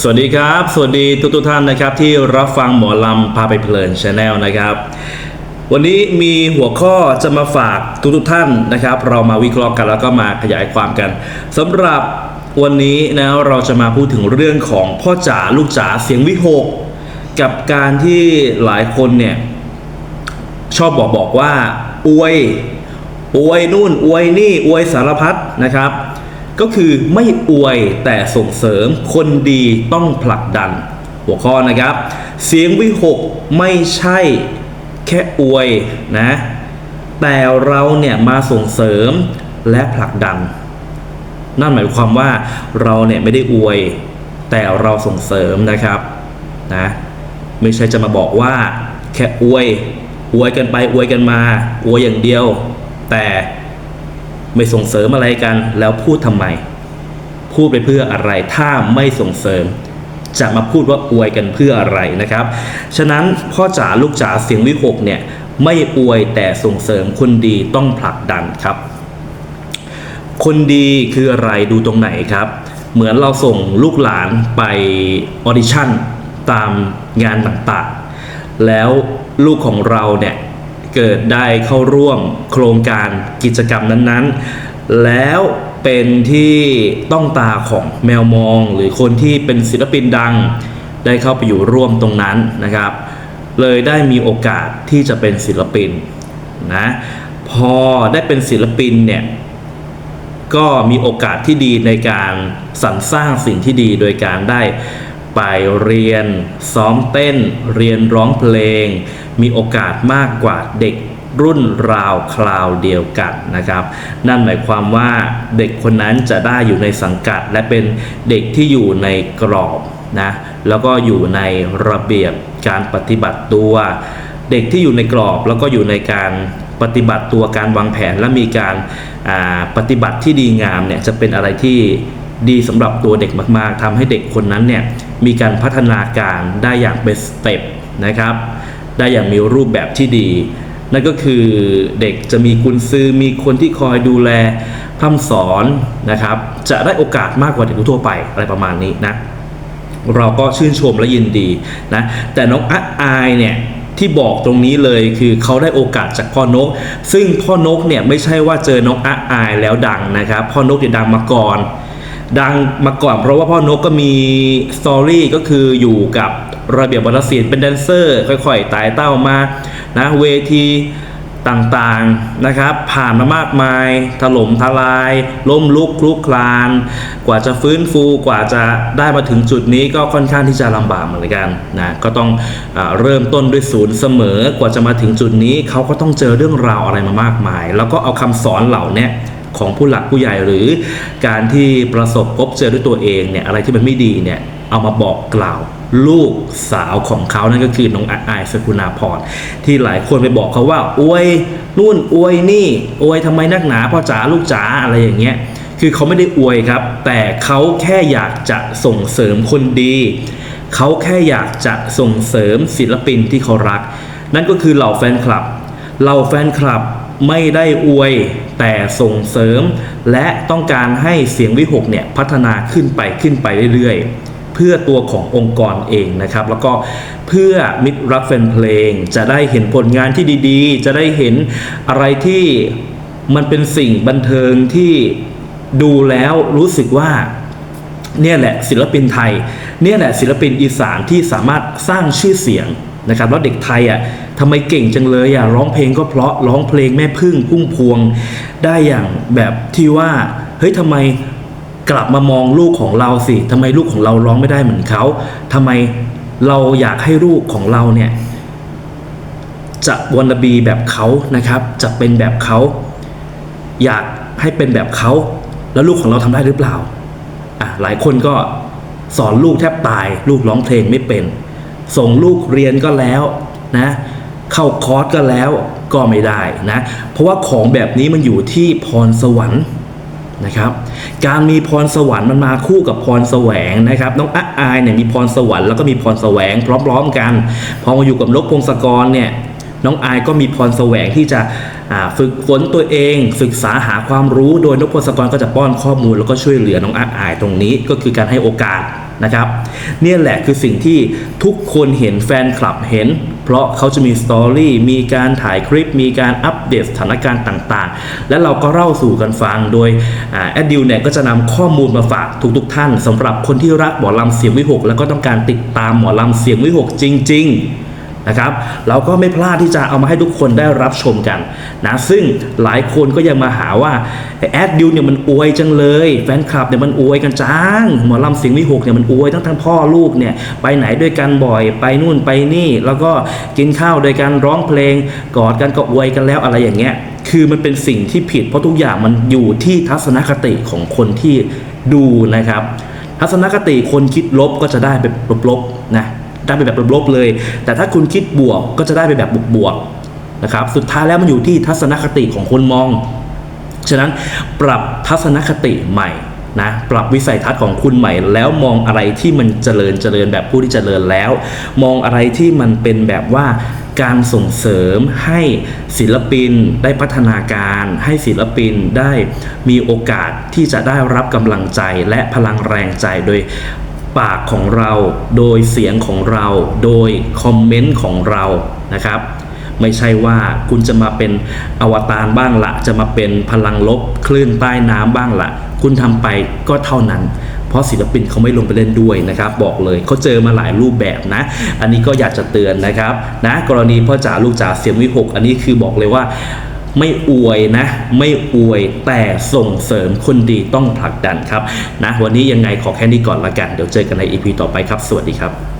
สวัสดีครับ สวัสดีทุกทุกท่านนะครับ ที่รับฟังหมอลำพาไปเพลินชาแนลนะครับ วันนี้มีหัวข้อจะมาฝากทุกทุกท่านนะครับ เรามาวิเคราะห์กันแล้วก็มาขยายความกันสำหรับวันนี้นะเราจะมาพูดถึงเรื่องของพ่อจ๋าลูกจ๋าเสียงวิหก กับการที่หลายคนเนี่ยชอบบอกบอกว่าอวยอวยนู่นอวยนี่อวยสารพัดนะครับ ก็คือไม่อวยแต่ส่งเสริมคนดีต้องผลักดัน หัวข้อนะครับ เสียงวิหกไม่ใช่แค่อวยนะ แต่เราเนี่ยมาส่งเสริมและผลักดัน นั่นหมายความว่าเราเนี่ยไม่ได้อวย แต่เราส่งเสริมนะครับนะไม่ใช่จะมาบอกว่าแค่อวยอวยกันไปอวยกันมาอวยอย่างเดียว แต่ ไม่ส่งเสริมอะไรกัน แล้วพูดทำไม พูดไปเพื่ออะไรถ้าไม่ส่งเสริม จะมาพูดว่าอวยกันเพื่ออะไรนะครับ ฉะนั้นพ่อจ๋าลูกจ๋าเสียงวิหกเนี่ยไม่อวยแต่ส่งเสริมคนดีต้องผลักดันครับ คนดีคืออะไรดูตรงไหนครับ เหมือนเราส่งลูกหลานไปออดิชั่นตามงานต่างๆ แล้วลูกของเราเนี่ย เกิดได้เข้าร่วมโครงการกิจกรรมนั้นๆ แล้วเป็นที่ต้องตาของแมวมอง หรือคนที่เป็นศิลปินดัง ได้เข้าไปอยู่ร่วมตรงนั้นนะครับ เลยได้มีโอกาสที่จะเป็นศิลปินนะพอได้เป็นศิลปินเนี่ยก็มีโอกาสที่ดีในการสรรสร้างสิ่งที่ดีโดยการได้ไปเรียนซ้อมเต้น เรียนร้องเพลง มีโอกาสมากกว่าเด็กรุ่นราวคราวเดียวกันนะครับ นั่นหมายความว่าเด็กคนนั้นจะได้อยู่ในสังกัด และเป็นเด็กที่อยู่ในกรอบนะแล้วก็อยู่ในระเบียบการปฏิบัติตัว เด็กที่อยู่ในกรอบแล้วก็อยู่ในการปฏิบัติตัวการวางแผนและมีการาปฏิบัติที่ดีงามเนี่ยจะเป็นอะไรที่ดีสำหรับตัวเด็กมาก ๆทำให้เด็กคนนั้นเนี่ยมีการพัฒนาการได้อย่างเป็นสเต็ปนะครับ ได้อย่างมีรูปแบบที่ดี นั่นก็คือเด็กจะมีกุญซือมีคนที่คอยดูแลพร่ำสอนนะครับ จะได้โอกาสมากกว่าเด็กทั่วไปอะไรประมาณนี้นะเราก็ชื่นชมและยินดีนะแต่น้องอัดอายเนี่ยที่บอกตรงนี้เลยคือเขาได้โอกาสจากพ่อนก ซึ่งพ่อนกเนี่ยไม่ใช่ว่าเจอน้องอัดอายแล้วดังนะครับ พ่อนกเนี่ยดังมาก่อน ดังมาก่อนเพราะว่าพ่อนกก็มีสตอรี่ก็คืออยู่กับระเบียบวัฒนศิลป์เป็นแดนเซอร์ ค่อยๆไต่เต้ามานะเวทีต่างๆนะครับ ผ่านมามากมาย ถล่มทลาย ล้มลุกคลุกคลาน กว่าจะฟื้นฟูกว่าจะได้มาถึงจุดนี้ก็ค่อนข้างที่จะลำบากเหมือนกันนะก็ต้องอเริ่มต้นด้วยศูนย์เสมอกว่าจะมาถึงจุดนี้เขาก็ต้องเจอเรื่องราวอะไรมามากมาย แล้วก็เอาคำสอนเหล่านี้ ของผู้หลักผู้ใหญ่หรือการที่ประสบพบเจอด้วยตัวเองเนี่ยอะไรที่มันไม่ดีเนี่ยเอามาบอกกล่าวลูกสาวของเขานั่นก็คือน้องอาอายสกุณาพรที่หลายคนไปบอกเขาว่าอวยนู่นอวยนี่อวยทำไมนักหนาพ่อจ๋าลูกจ๋าอะไรอย่างเงี้ยคือเขาไม่ได้อวยครับ แต่เขาแค่อยากจะส่งเสริมคนดี เขาแค่อยากจะส่งเสริมศิลปินที่เขารัก นั่นก็คือเหล่าแฟนคลับเหล่าแฟนคลับ ไม่ได้อวยแต่ส่งเสริม และต้องการให้เสียงวิหกเนี่ยพัฒนาขึ้นไปขึ้นไปเรื่อยๆ เพื่อตัวขององค์กรเองนะครับ แล้วก็เพื่อมิตรรักแฟนเพลง จะได้เห็นผลงานที่ดีๆ จะได้เห็นอะไรที่มันเป็นสิ่งบันเทิงที่ดูแล้วรู้สึกว่าเนี่ยแหละศิลปินไทย เนี่ยแหละศิลปินอีสานที่สามารถสร้างชื่อเสียงนะครับแล้วเด็กไทยอะ ทำไมเก่งจังเลยอะร้องเพลงก็เพราะร้องเพลงแม่พึ่งพุ่มพวงได้อย่างแบบที่ว่าเฮ้ยทำไมกลับมามองลูกของเราสิทำไมลูกของเราร้องไม่ได้เหมือนเขาทำไมเราอยากให้ลูกของเราเนี่ยจะวันบีแบบเขานะครับ จะเป็นแบบเขา อยากให้เป็นแบบเขา แล้วลูกของเราทำได้หรือเปล่าอะหลายคนก็สอนลูกแทบตาย ลูกร้องเพลงไม่เป็น ส่งลูกเรียนก็แล้วนะ เข้าคอร์สก็แล้วก็ไม่ได้นะ เพราะว่าของแบบนี้มันอยู่ที่พรสวรรค์นะครับ การมีพรสวรรค์มันมาคู่กับพรแสวงนะครับ น้องอะอายเนี่ยมีพรสวรรค์แล้วก็มีพรแสวงพร้อมๆกัน พอมาอยู่กับนกพงศกรเนี่ยน้องอายก็มีพรแสวงที่จะฝึกฝนตัวเอง ศึกษาหาความรู้โดยนพพงศกรก็จะป้อนข้อมูลแล้วก็ช่วยเหลือน้องอาอายตรงนี้ก็คือการให้โอกาส นะครับเนี่ยแหละคือสิ่งที่ทุกคนเห็นแฟนคลับเห็น เพราะเขาจะมีสตอรี่มีการถ่ายคลิป มีการอัปเดตสถานการณ์ต่างๆ และเราก็เล่าสู่กันฟังโดยแอดดิวเนี่ยก็จะนำข้อมูลมาฝากทุกๆท่านสำหรับคนที่รักหมอลำเสียงวิหกแล้วก็ต้องการติดตามหมอลำเสียงวิหกจริง ๆ นะครับ เราก็ไม่พลาดที่จะเอามาให้ทุกคนได้รับชมกันนะซึ่งหลายคนก็ยังมาหาว่าแอดดิวเนี่ยมันอวยจังเลย แฟนคลับเนี่ยมันอวยกันจังหมอลำเสียงวิหกเนี่ยมันอวยทั้งทั้งพ่อลูกเนี่ยไปไหนด้วยกันบ่อยไปนู่นไปนี่ แล้วก็กินข้าวโดยการร้องเพลงกอดกันก็อวยกันแล้วอะไรอย่างเงี้ยคือมันเป็นสิ่งที่ผิด เพราะทุกอย่างมันอยู่ที่ทัศนคติของคนที่ดูนะครับ ทัศนคติคนคิดลบก็จะได้แบบลบๆนะ ได้ไปแบบลบๆเลย แต่ถ้าคุณคิดบวกก็จะได้ไปแบบบวกๆนะครับสุดท้ายแล้วมันอยู่ที่ทัศนคติของคนมอง ฉะนั้นปรับทัศนคติใหม่นะปรับวิสัยทัศน์ของคุณใหม่ แล้วมองอะไรที่มันเจริญเจริญแบบผู้ที่เจริญแล้ว มองอะไรที่มันเป็นแบบว่าการส่งเสริมให้ศิลปินได้พัฒนาการ ให้ศิลปินได้มีโอกาสที่จะได้รับกำลังใจและพลังแรงใจโดย ปากของเรา โดยเสียงของเรา โดยคอมเมนต์ของเรานะครับ ไม่ใช่ว่าคุณจะมาเป็นอวตารบ้างละจะมาเป็นพลังลบคลื่นใต้น้ำบ้างละคุณทำไปก็เท่านั้น เพราะศิลปินเขาไม่ลงไปเล่นด้วยนะครับ บอกเลยเขาเจอมาหลายรูปแบบนะ อันนี้ก็อยากจะเตือนนะครับ นะกรณีพ่อจ๋าลูกจ๋าเสียงวิหกอันนี้คือบอกเลยว่า ไม่อวยนะ ไม่อวยแต่ส่งเสริมคนดีต้องผลักดันครับนะวันนี้ยังไงขอแค่นี้ก่อนละกัน เดี๋ยวเจอกันใน EP ต่อไปครับ สวัสดีครับ